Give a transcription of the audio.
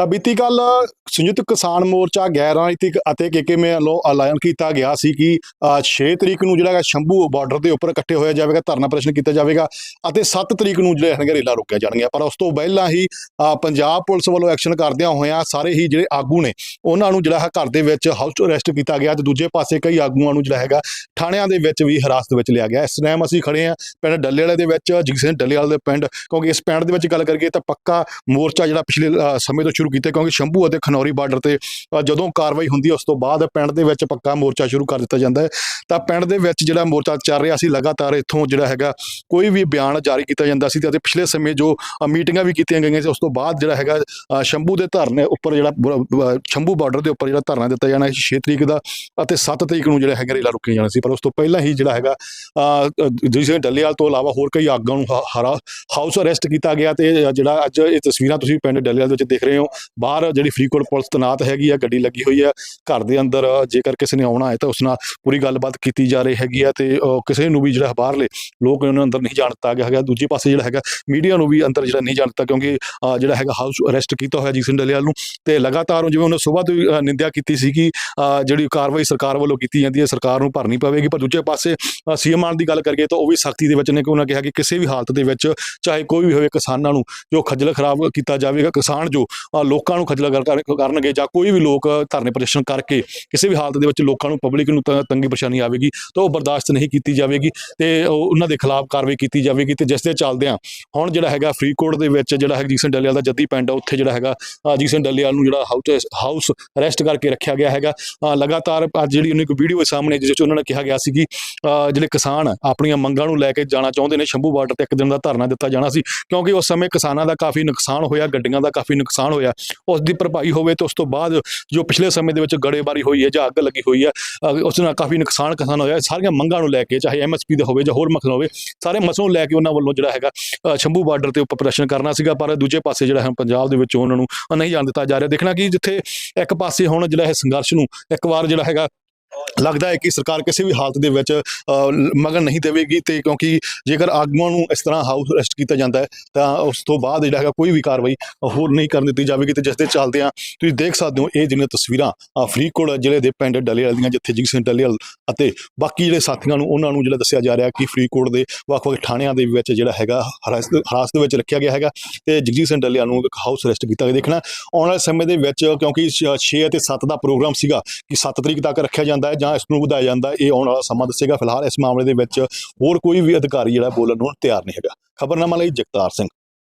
ਤਾਂ ਬੀਤੀ ਕੱਲ ਸੰਯੁਕਤ ਕਿਸਾਨ ਮੋਰਚਾ ਗੈਰ ਰਾਜਨੀਤਿਕ ਅਤੇ ਕੇਕੇਮੇ ਵੱਲੋਂ ਐਲਾਨ ਕੀਤਾ ਗਿਆ ਸੀ ਕਿ ਅ, 6 ਤਰੀਕ ਨੂੰ ਜਿਹੜਾ ਹੈਗਾ ਸ਼ੰਭੂ ਬਾਰਡਰ ਦੇ ਉੱਪਰ ਇਕੱਠੇ ਹੋਇਆ ਜਾਵੇਗਾ ਧਰਨਾ ਪ੍ਰਦਰਸ਼ਨ ਕੀਤਾ ਜਾਵੇਗਾ ਅਤੇ 7 ਤਰੀਕ ਨੂੰ ਜਿਹੜੇ ਹੈਗੇ ਰੇਲਾਂ ਰੋਕਿਆ ਜਾਣਗੀਆਂ। ਪਰ ਉਸ ਤੋਂ ਪਹਿਲਾਂ ਹੀ ਪੰਜਾਬ ਪੁਲਿਸ ਵੱਲੋਂ ਐਕਸ਼ਨ ਕਰਦਿਆਂ ਹੋਇਆਂ ਸਾਰੇ ਹੀ ਜਿਹੜੇ ਆਗੂ ਨੇ ਉਹਨਾਂ ਨੂੰ ਜਿਹੜਾ ਹੈ ਘਰ ਦੇ ਵਿੱਚ ਹਾਊਸ ਅਰੈਸਟ ਕੀਤਾ ਗਿਆ ਤੇ ਦੂਜੇ ਪਾਸੇ ਕਈ ਆਗੂਆਂ ਨੂੰ ਜਿਹੜਾ ਹੈਗਾ ਥਾਣਿਆਂ ਦੇ ਵਿੱਚ ਵੀ ਹਿਰਾਸਤ ਵਿੱਚ ਲਿਆ ਗਿਆ। ਇਸ ਟਾਈਮ ਅਸੀਂ ਖੜੇ ਹਾਂ ਪਿੰਡ ਡੱਲੇ ਵਾਲੇ ਦੇ ਵਿੱਚ ਜਿਗਸਨ ਡੱਲੇ ਵਾਲੇ ਦੇ ਪਿੰਡ ਕਿਉਂਕਿ ਇਸ ਪਿੰਡ ਦੇ ਵਿੱਚ ਗੱਲ ਕਰੀਏ ਤਾਂ ਪੱਕਾ ਮੋਰਚਾ ਜਿਹੜਾ ਪਿਛਲੇ ਸਮੇਂ ਤੋਂ ਸ਼ੁਰੂ ਕੀਤੇ ਕਿਉਂਕਿ ਸ਼ੰਭੂ ਅਤੇ ਖਨੌਰੀ ਬਾਰਡਰ ਤੇ ਜਦੋਂ ਕਾਰਵਾਈ ਹੁੰਦੀ ਹੈ, ਉਸ ਤੋਂ ਬਾਅਦ ਪਿੰਡ ਦੇ ਵਿੱਚ ਪੱਕਾ ਮੋਰਚਾ ਸ਼ੁਰੂ ਕਰ ਦਿੱਤਾ ਜਾਂਦਾ ਹੈ। ਤਾਂ ਪਿੰਡ ਦੇ ਵਿੱਚ ਜਿਹੜਾ ਮੋਰਚਾ ਚੱਲ ਰਿਹਾ ਸੀ, ਲਗਾਤਾਰ ਇੱਥੋਂ ਜਿਹੜਾ ਹੈਗਾ, ਕੋਈ ਵੀ ਬਿਆਨ ਜਾਰੀ ਕੀਤਾ ਜਾਂਦਾ ਸੀ ਤੇ ਅਤੇ ਪਿਛਲੇ ਸਮੇਂ ਜੋ ਮੀਟਿੰਗਾਂ ਵੀ ਕੀਤੀਆਂ ਗਈਆਂ ਸੀ, ਉਸ ਤੋਂ ਬਾਅਦ ਜਿਹੜਾ ਹੈਗਾ ਸ਼ੰਭੂ ਦੇ ਧਰਨੇ ਉੱਪਰ ਜਿਹੜਾ ਸ਼ੰਭੂ ਬਾਰਡਰ ਦੇ ਉੱਪਰ ਜਿਹੜਾ ਧਰਨਾ ਦਿੱਤਾ ਜਾਣਾ ਸੀ 6 ਤਰੀਕ ਦਾ ਅਤੇ 7 ਤਰੀਕ ਨੂੰ ਜਿਹੜਾ ਹੈਗਾ ਰੇਲਾ ਰੁਕੀਆਂ ਜਾਣਾ ਸੀ। ਪਰ ਉਸ ਤੋਂ ਪਹਿਲਾਂ ਹੀ ਜਿਹੜਾ ਹੈਗਾ ਜਿਸੇ ਡੱਲੇਵਾਲ ਤੋਂ ਇਲਾਵਾ ਹੋਰ ਕਈ ਆਗੂਆਂ ਨੂੰ ਹਰਾ, ਹਾਊਸ ਅਰੈਸਟ ਕੀਤਾ ਗਿਆ ਤੇ ਜਿਹੜਾ ਅੱਜ ਇਹ ਤਸਵੀਰਾਂ ਤੁਸੀਂ ਪਿੰਡ ਡੱਲੇਵਾਲ ਦੇ ਵਿੱਚ ਦੇਖ ਰਹੇ ਹੋ ਬਾਹਰ ਜਿਹੜੀ ਫਰੀਦਕੋਟ ਪੁਲਿਸ ਤਨਾਤ ਹੈਗੀ ਆ ਗੱਡੀ ਲੱਗੀ ਹੋਈ ਆ ਘਰ ਦੇ ਅੰਦਰ ਜੇਕਰ ਕਿਸੇ ਨੇ ਆਉਣਾ ਹੈ ਤਾਂ ਉਸ ਨਾਲ ਪੂਰੀ ਗੱਲਬਾਤ ਕੀਤੀ ਜਾ ਰਹੀ ਹੈਗੀ ਆ ਤੇ ਕਿਸੇ ਨੂੰ ਵੀ ਜਿਹੜਾ ਬਾਹਰਲੇ ਲੋਕ ਉਹਨਾਂ ਅੰਦਰ ਨਹੀਂ ਜਾਣ ਦਿੱਤਾ ਗਿਆ ਹੈਗਾ। ਦੂਜੇ ਪਾਸੇ ਜਿਹੜਾ ਹੈਗਾ ਮੀਡੀਆ ਨੂੰ ਵੀ ਅੰਦਰ ਜਿਹੜਾ ਨਹੀਂ ਜਾਣ ਦਿੱਤਾ ਕਿਉਂਕਿ ਜਿਹੜਾ ਹੈਗਾ ਹਾਊਸ ਅਰੈਸਟ ਕੀਤਾ ਹੋਇਆ ਜੀਸਨ ਡੱਲੇਵਾਲ ਨੂੰ ਤੇ ਲਗਾਤਾਰ ਜਿਵੇਂ ਉਹਨੇ ਸਵੇਰ ਤੋਂ ਹੀ, ਨਿੰਦਿਆ ਕੀਤੀ ਸੀ ਕਿ ਅ, ਜਿਹੜੀ ਕਾਰਵਾਈ ਸਰਕਾਰ ਵੱਲੋਂ ਕੀਤੀ ਜਾਂਦੀ ਹੈ ਸਰਕਾਰ ਨੂੰ ਭਰਨੀ ਪਵੇਗੀ। ਪਰ ਦੂਜੇ ਪਾਸੇ ਸੀਐਮ ਆਨ ਦੀ ਗੱਲ ਕਰੀਏ ਤਾਂ ਉਹ ਵੀ ਸਖਤੀ ਦੇ ਵਿੱਚ ਨੇ ਕਿ ਉਹਨਾਂ ਕਿਹਾ ਕਿ ਕਿਸੇ ਵੀ ਹਾਲਤ ਦੇ ਵਿੱਚ ਚਾਹੇ ਕੋਈ ਵੀ ਹੋਵੇ ਕਿਸਾਨਾਂ ਨੂੰ ਜੋ ਖੱਜਲ ਖਰਾਬ ਕੀਤਾ ਜਾਵੇਗਾ ਕਿਸਾਨ ਜੋ ਲੋਕਾਂ ਨੂੰ ਖੱਜਲ ਕਰ- ਕਰਨਗੇ ਜਾਂ ਕੋਈ ਵੀ ਲੋਕ ਧਰਨੇ ਪ੍ਰਦਰਸ਼ਨ ਕਰਕੇ ਕਿਸੇ ਵੀ ਹਾਲਤ ਦੇ ਵਿੱਚ ਲੋਕਾਂ ਨੂੰ ਪਬਲਿਕ ਨੂੰ ਤੰਗੀ ਪਰੇਸ਼ਾਨੀ ਆਵੇਗੀ ਤਾਂ ਉਹ ਬਰਦਾਸ਼ਤ ਨਹੀਂ ਕੀਤੀ ਜਾਵੇਗੀ ਤੇ ਉਹਨਾਂ ਦੇ ਖਿਲਾਫ ਕਾਰਵਾਈ ਕੀਤੀ ਜਾਵੇਗੀ ਤੇ ਜਿਸ ਦੇ ਚੱਲਦਿਆਂ ਹੁਣ ਜਿਹੜਾ ਹੈਗਾ ਫਰੀਦਕੋਟ ਦੇ ਵਿੱਚ ਜਿਹੜਾ ਹੈ ਜੀਸਨ ਡੱਲੇਵਾਲ ਦਾ ਜੱਦੀ ਪਿੰਡ ਆ ਉੱਥੇ ਜਿਹੜਾ ਹੈਗਾ ਅ, ਜੀਸਨ ਡੱਲੇਵਾਲ ਨੂੰ ਜਿਹੜਾ ਹਾਊਸ ਹਾਊਸ ਅਰੈਸਟ ਕਰਕੇ ਰੱਖਿਆ ਗਿਆ ਹੈਗਾ। ਲਗਾਤਾਰ ਅੱਜ ਜਿਹੜੀ ਉਹਨੇ ਇੱਕ ਵੀਡੀਓ ਸਾਹਮਣੇ ਜਿਸ ਵਿੱਚ ਉਹਨਾਂ ਨੇ ਕਿਹਾ ਗਿਆ ਸੀ ਕਿ ਜਿਹੜੇ ਕਿਸਾਨ ਆਪਣੀਆਂ ਮੰਗਾਂ ਨੂੰ ਲੈ ਕੇ ਜਾਣਾ ਚਾਹੁੰਦੇ ਨੇ ਸ਼ੰਭੂ ਬਾਰਡਰ ਤੇ ਇੱਕ ਦਿਨ ਦਾ ਧਰਨਾ ਦਿੱਤਾ ਜਾਣਾ ਸੀ ਕਿਉਂਕਿ ਉਸ ਸਮੇਂ ਕਿਸਾਨਾਂ ਦਾ ਕਾਫੀ ਨੁਕਸਾਨ ਹੋਇਆ ਗੱਡੀਆਂ ਦਾ ਕਾਫੀ ਨੁਕਸਾਨ ਹੋਇਆ। ਉਸ ਦੀ ਭਰਪਾਈ ਹੋਵੇ ਤੇ ਉਸ ਤੋਂ ਬਾਅਦ ਜੋ ਪਿਛਲੇ ਸਮੇਂ ਦੇ ਵਿੱਚ ਗੜੇਬਾਰੀ ਹੋਈ ਹੈ ਜਾਂ ਅੱਗ ਲੱਗੀ ਹੋਈ ਹੈ ਉਸ ਨਾਲ ਕਾਫੀ ਨੁਕਸਾਨ ਕਿਸਾਨ ਹੋਇਆ। ਸਾਰੀਆਂ ਮੰਗਾਂ ਨੂੰ ਲੈ ਕੇ ਚਾਹੇ ਐਮਐਸਪੀ ਦਾ ਹੋਵੇ ਜਾਂ ਹੋਰ ਮਸਲਾ ਹੋਵੇ, ਸਾਰੇ ਮਸਲੋਂ ਨੂੰ ਲੈ ਕੇ ਉਹਨਾਂ ਵੱਲੋਂ ਜਿਹੜਾ ਹੈਗਾ ਸ਼ੰਭੂ ਬਾਰਡਰ ਤੇ ਉੱਪਰ ਪ੍ਰਦਰਸ਼ਨ ਕਰਨਾ ਸੀਗਾ, ਪਰ ਦੂਜੇ ਪਾਸੇ ਜਿਹੜਾ ਹੈ ਪੰਜਾਬ ਦੇ ਵਿੱਚ ਉਹਨਾਂ ਨੂੰ ਨਹੀਂ ਜਾਣ ਦਿੱਤਾ ਜਾ ਰਿਹਾ। ਦੇਖਣਾ ਕਿ ਜਿੱਥੇ ਇੱਕ ਪਾਸੇ ਹੁਣ ਜਿਹੜਾ ਹੈ ਸੰਘਰਸ਼ ਨੂੰ ਇੱਕ ਵਾਰ ਜਿਹੜਾ ਹੈਗਾ ਲੱਗਦਾ ਹੈ ਕਿ ਸਰਕਾਰ ਕਿਸੇ ਵੀ ਹਾਲਤ ਦੇ ਵਿੱਚ ਅ, ਮਗਨ ਨਹੀਂ ਦੇਵੇਗੀ ਤੇ ਕਿਉਂਕਿ ਜੇਕਰ ਆਗੂਆਂ ਨੂੰ ਇਸ ਤਰ੍ਹਾਂ ਹਾਊਸ ਅਰੈਸਟ ਕੀਤਾ ਜਾਂਦਾ ਹੈ ਤਾਂ ਉਸ ਤੋਂ ਬਾਅਦ ਜਿਹੜਾ ਹੈਗਾ ਕੋਈ ਵੀ ਕਾਰਵਾਈ ਹੋਰ ਨਹੀਂ ਕਰਨ ਦਿੱਤੀ ਜਾਵੇਗੀ ਤੇ ਜਿਸ ਦੇ ਚੱਲਦੇ ਆ ਤੁਸੀਂ ਦੇਖ ਸਕਦੇ ਹੋ ਇਹ ਜਿਹੜੀਆਂ ਤਸਵੀਰਾਂ ਫਰੀਦਕੋਟ ਜ਼ਿਲ੍ਹੇ ਦੇ ਪਿੰਡ ਡਲੇਵਾਲ ਦੀਆਂ ਜਿੱਥੇ ਜੀਤ ਸਿੰਘ ਡਲੇਵਾਲ ਅਤੇ ਬਾਕੀ ਜਿਹੜੇ ਸਾਥੀਆਂ ਨੂੰ ਉਹਨਾਂ ਨੂੰ ਜਿਹੜਾ ਦੱਸਿਆ ਜਾ ਰਿਹਾ ਕਿ ਫਰੀਦਕੋਟ ਦੇ ਵੱਖ-ਵੱਖ ਥਾਣਿਆਂ ਦੇ ਵਿੱਚ ਜਿਹੜਾ ਹੈਗਾ ਹਰਾਸਤ ਦੇ ਵਿੱਚ ਰੱਖਿਆ ਗਿਆ ਹੈਗਾ ਤੇ ਜਗਜੀਤ ਸਿੰਘ ਡਲੇਵਾਲ ਨੂੰ ਇੱਕ ਹਾਊਸ ਅਰੈਸਟ ਕੀਤਾ ਗਿਆ। ਦੇਖਣਾ ਆਉਣ ਵਾਲੇ ਸਮੇਂ ਦੇ ਵਿੱਚ ਕਿਉਂਕਿ 6 ਅਤੇ 7 ਦਾ ਪ੍ਰੋਗਰਾਮ ਸੀਗਾ ਕਿ 7 ਤਰੀਕ ਤੱਕ ਰੱਖਿਆ ਜਾਂਦਾ ਹੈ ਜਾਂ ਇਸ ਨੂੰ ਵਧਾਇਆ ਜਾਂਦਾ ਇਹ ਆਉਣ ਵਾਲਾ ਸਮਾਂ ਦੱਸੇਗਾ। ਫਿਲਹਾਲ ਇਸ ਮਾਮਲੇ ਦੇ ਵਿੱਚ ਹੋਰ ਕੋਈ ਵੀ ਅਧਿਕਾਰੀ ਜਿਹੜਾ ਬੋਲਣ ਨੂੰ ਤਿਆਰ ਨਹੀਂ ਹੈਗਾ। ਖਬਰਨਾਮਾ ਲਈ ਜਗਤਾਰ ਸਿੰਘ।